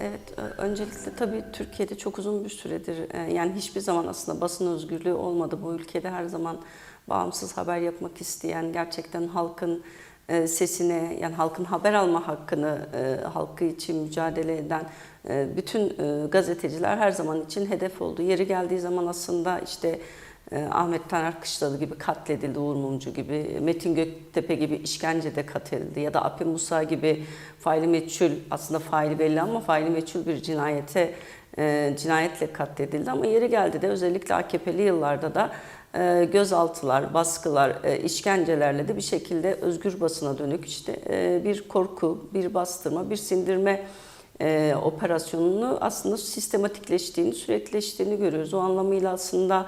Evet, öncelikle tabii Türkiye'de çok uzun bir süredir e, yani hiçbir zaman aslında basın özgürlüğü olmadı. Bu ülkede her zaman bağımsız haber yapmak isteyen, gerçekten halkın e, sesine yani halkın haber alma hakkını e, halkı için mücadele eden bütün gazeteciler her zaman için hedef oldu. Yeri geldiği zaman aslında işte Ahmet Taner Kışlalı gibi katledildi, Uğur Mumcu gibi, Metin Göktepe gibi işkencede katledildi ya da Api Musa gibi faili meçhul, aslında faili belli ama faili meçhul bir cinayete e, cinayetle katledildi. Ama yeri geldi de özellikle AKP'li yıllarda da e, gözaltılar, baskılar, e, işkencelerle de bir şekilde özgür basına dönük işte bir korku, bir bastırma, bir sindirme operasyonunu aslında sistematikleştiğini, sürekleştiğini görüyoruz. O anlamıyla aslında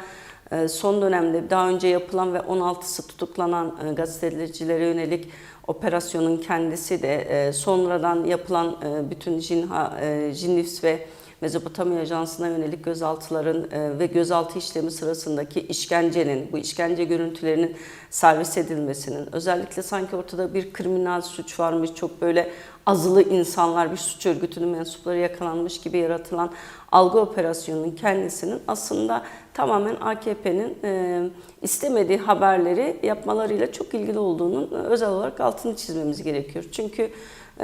son dönemde daha önce yapılan ve 16'sı tutuklanan e, gazetecilere yönelik operasyonun kendisi de e, sonradan yapılan e, bütün Jinha, Jinnifs ve Mezopotamya Ajansı'na yönelik gözaltıların e, ve gözaltı işlemi sırasındaki işkencenin, bu işkence görüntülerinin servis edilmesinin, özellikle sanki ortada bir kriminal suç varmış, çok böyle azılı insanlar, bir suç örgütünün mensupları yakalanmış gibi yaratılan algı operasyonunun kendisinin aslında tamamen AKP'nin e, istemediği haberleri yapmalarıyla çok ilgili olduğunun e, özel olarak altını çizmemiz gerekiyor. Çünkü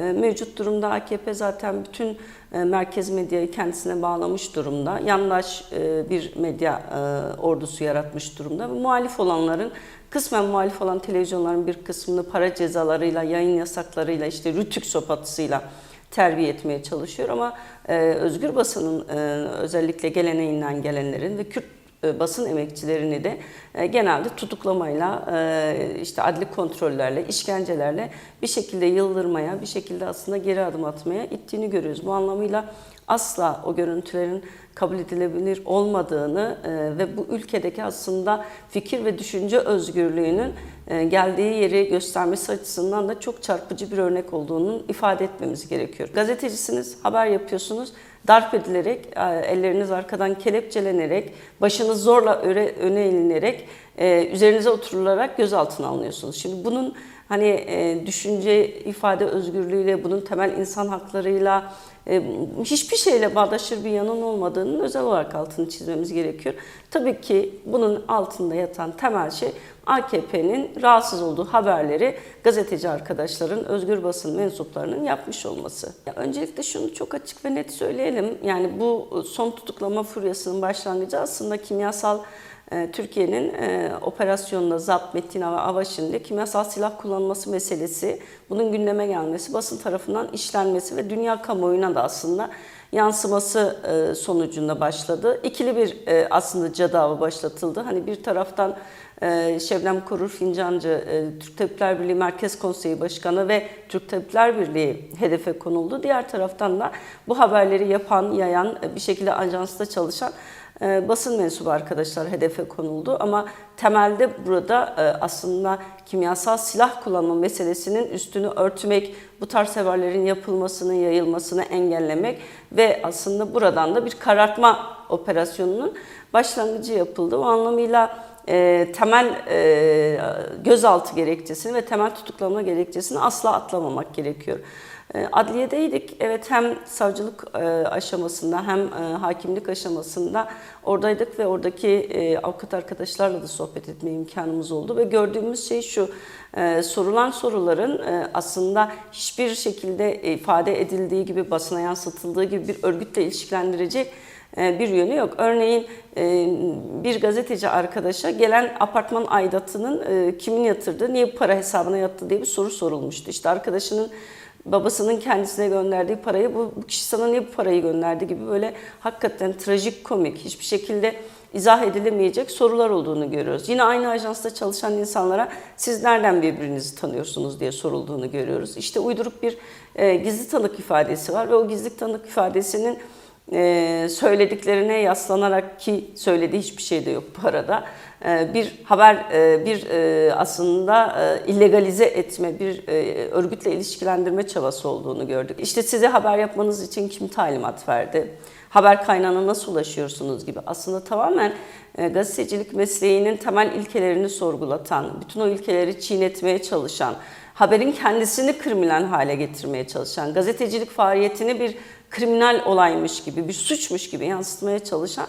mevcut durumda AKP zaten bütün e, merkez medyayı kendisine bağlamış durumda. Yandaş e, bir medya e, ordusu yaratmış durumda muhalif olanların kısmen muhalif olan televizyonların bir kısmını para cezalarıyla, yayın yasaklarıyla, işte rütük sopatısıyla terbiye etmeye çalışıyor ama e, özgür basının e, özellikle geleneğinden gelenlerin ve Kürt e, basın emekçilerini de e, genelde tutuklamayla, e, işte adli kontrollerle, işkencelerle bir şekilde yıldırmaya, bir şekilde aslında geri adım atmaya ittiğini görüyoruz. Bu anlamıyla asla o görüntülerin kabul edilebilir olmadığını e, ve bu ülkedeki aslında fikir ve düşünce özgürlüğünün e, geldiği yeri göstermesi açısından da çok çarpıcı bir örnek olduğunu ifade etmemiz gerekiyor. Gazetecisiniz, haber yapıyorsunuz, darp edilerek, e, elleriniz arkadan kelepçelenerek, başınız zorla öne, eğilerek, e, üzerinize oturularak gözaltına alınıyorsunuz. Şimdi bunun hani e, düşünce ifade özgürlüğüyle, bunun temel insan haklarıyla, e, hiçbir şeyle bağdaşır bir yanın olmadığının özel olarak altını çizmemiz gerekiyor. Tabii ki bunun altında yatan temel şey AKP'nin rahatsız olduğu haberleri gazeteci arkadaşların, özgür basın mensuplarının yapmış olması. Öncelikle şunu çok açık ve net söyleyelim. Yani bu son tutuklama furyasının başlangıcı aslında kimyasal Türkiye'nin e, operasyonunda ZAP, Metina ve Avaşin'de kimyasal silah kullanması meselesi, bunun gündeme gelmesi, basın tarafından işlenmesi ve dünya kamuoyuna da aslında yansıması e, sonucunda başladı. İkili bir e, aslında cadava başlatıldı. Hani bir taraftan e, Şebnem Korur Fincancı, e, Türk Tabipler Birliği Merkez Konseyi Başkanı ve Türk Tabipler Birliği hedefe konuldu. Diğer taraftan da bu haberleri yapan, yayan, e, bir şekilde ajansta çalışan e, basın mensubu arkadaşlar hedefe konuldu. Ama temelde burada e, aslında kimyasal silah kullanma meselesinin üstünü örtmek, bu tarz haberlerin yapılmasını, yayılmasını engellemek ve aslında buradan da bir karartma operasyonunun başlangıcı yapıldı. O anlamıyla e, temel e, gözaltı gerekçesini ve temel tutuklama gerekçesini asla atlamamak gerekiyor. E, Adliyedeydik. Evet hem savcılık e, aşamasında hem e, hakimlik aşamasında oradaydık ve oradaki e, avukat arkadaşlarla da sohbet etme imkanımız oldu ve gördüğümüz şey şu. Sorulan soruların aslında hiçbir şekilde ifade edildiği gibi basına yansıtıldığı gibi bir örgütle ilişkilendirecek bir yönü yok. Örneğin bir gazeteci arkadaşa gelen apartman aidatının kimin yatırdığı, niye para hesabına yattı diye bir soru sorulmuştu. İşte arkadaşının babasının kendisine gönderdiği parayı bu, bu kişi sana niye bu parayı gönderdi gibi böyle hakikaten trajik komik hiçbir şekilde izah edilemeyecek sorular olduğunu görüyoruz. Yine aynı ajansta çalışan insanlara siz nereden birbirinizi tanıyorsunuz diye sorulduğunu görüyoruz. İşte uyduruk bir e, gizli tanık ifadesi var ve o gizli tanık ifadesinin e, söylediklerine yaslanarak ki söylediği hiçbir şey de yok bu arada. e, bir haber e, bir e, aslında e, illegalize etme, bir e, örgütle ilişkilendirme çabası olduğunu gördük. İşte size haber yapmanız için kim talimat verdi? Haber kaynağına nasıl ulaşıyorsunuz gibi. Aslında tamamen e, gazetecilik mesleğinin temel ilkelerini sorgulatan, bütün o ilkeleri çiğnetmeye çalışan, haberin kendisini kriminal hale getirmeye çalışan, gazetecilik faaliyetini bir kriminal olaymış gibi, bir suçmuş gibi yansıtmaya çalışan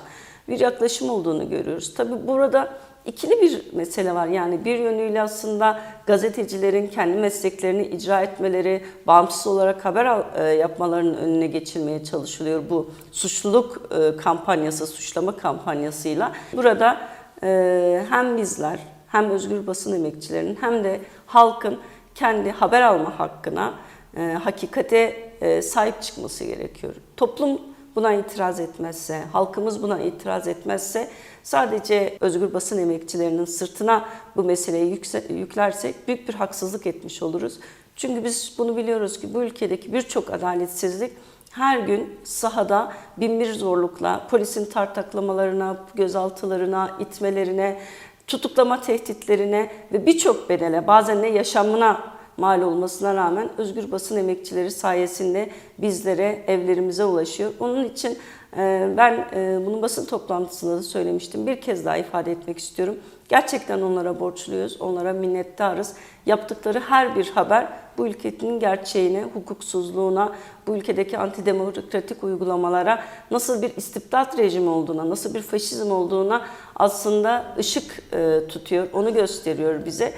bir yaklaşım olduğunu görüyoruz. Tabii burada ikili bir mesele var. Yani bir yönüyle aslında gazetecilerin kendi mesleklerini icra etmeleri, bağımsız olarak haber e, yapmalarının önüne geçilmeye çalışılıyor bu suçluluk e, kampanyası, suçlama kampanyasıyla. Burada e, hem bizler hem özgür basın emekçilerinin hem de halkın kendi haber alma hakkına, e, hakikate e, sahip çıkması gerekiyor. Toplum buna itiraz etmezse, halkımız buna itiraz etmezse sadece özgür basın emekçilerinin sırtına bu meseleyi yüklersek büyük bir haksızlık etmiş oluruz. Çünkü biz bunu biliyoruz ki bu ülkedeki birçok adaletsizlik her gün sahada binbir zorlukla polisin tartaklamalarına, gözaltılarına, itmelerine, tutuklama tehditlerine ve birçok bedele bazen de yaşamına mal olmasına rağmen özgür basın emekçileri sayesinde bizlere, evlerimize ulaşıyor. Onun için e, ben e, bunu basın toplantısında da söylemiştim. Bir kez daha ifade etmek istiyorum. Gerçekten onlara borçluyuz, onlara minnettarız. Yaptıkları her bir haber bu ülkenin gerçeğine, hukuksuzluğuna, bu ülkedeki antidemokratik uygulamalara, nasıl bir istibdat rejimi olduğuna, nasıl bir faşizm olduğuna aslında ışık e, tutuyor, onu gösteriyor bize.